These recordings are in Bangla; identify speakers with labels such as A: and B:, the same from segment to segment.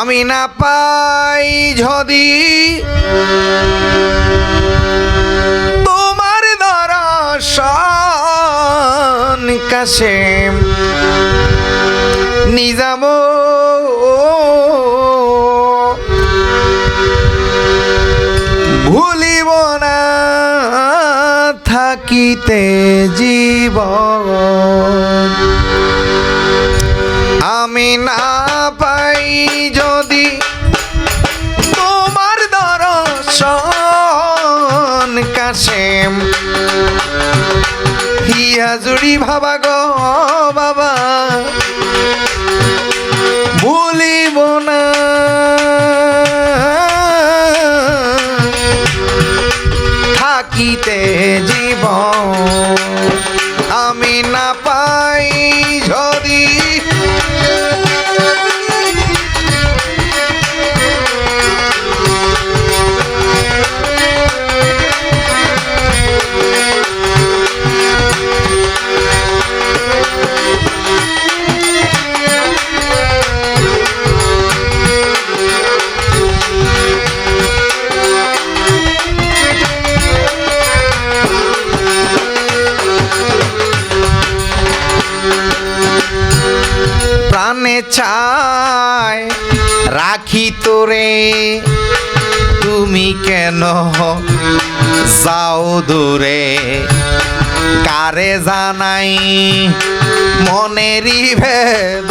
A: আমি না পাই যদি তোমার দর্শন কাছে নিজাম। ভুলিব না থাকিতে জীবন। আমি না পাই যদি তোমার দর্শন কাছে। হিয়া জুড়ি ভাবা গো বাবা, ভুলিব না। থাকিতে জীবন আমি না প্রাণে চায় রাখি তোরে, তুমি কেন যাও দূরে? কারে জানাই মনেরই ভেদ?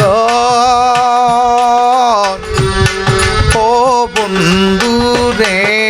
A: ও বন্ধু রে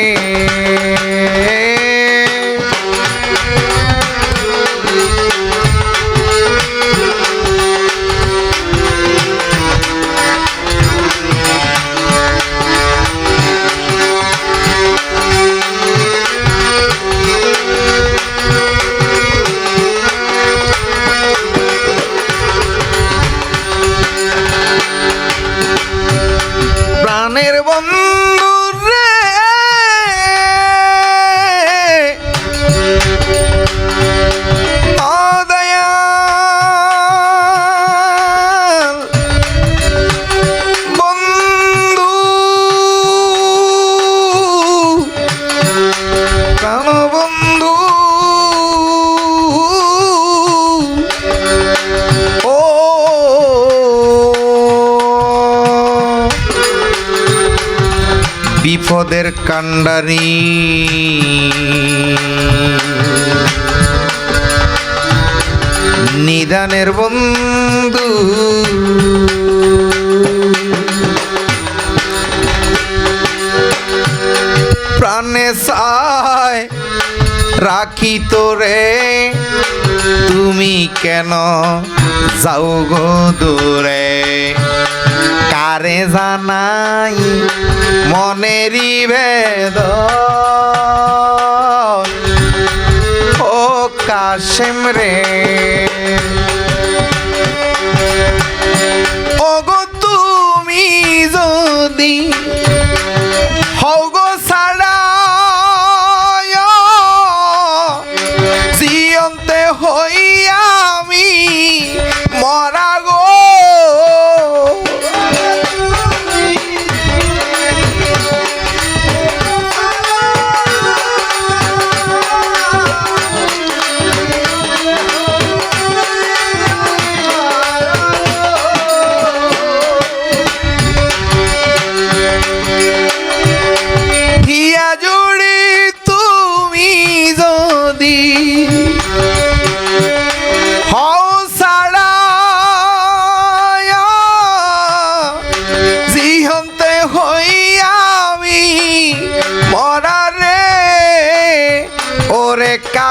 A: বিপদের কাণ্ডারি। নিদানের বন্ধু। প্রাণে সায় রাখি তোরে। তুমি কেন যাও গো দূরে? কারে জানাই মনেরই ভেদ? ও কাশেম রে। ওগো তুমি যদি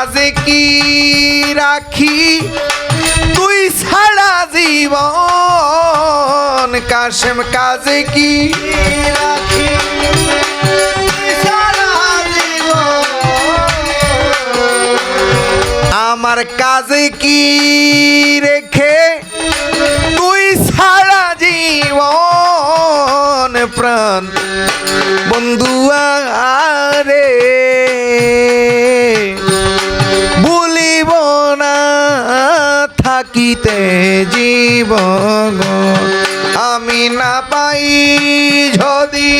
A: কাজে কি রাখি? তুই ছাড়া জীবন কাশেম কাজে কি রাখি? আমার কাজে কি রেখে? তুই সারা জীবন প্রাণ। বন্ধু আরে না জীব আমি না পাই যদি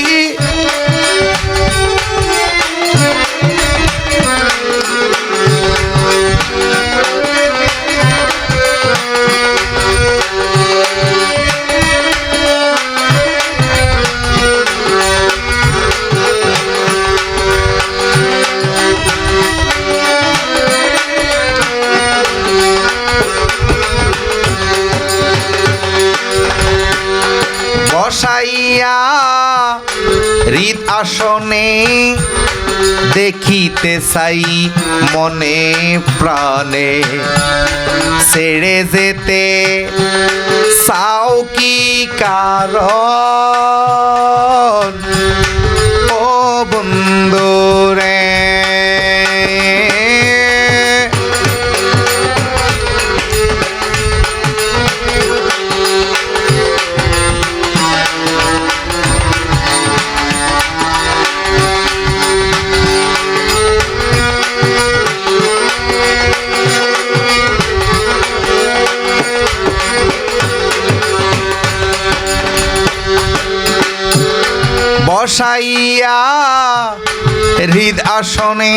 A: বসাইয়া হৃদ আসনে দেখিতে চাই মনে প্রাণে। ছেড়ে যেতে চাও কি কারণ? ও বন্ধুরে বসাইয়া হৃদ আসনে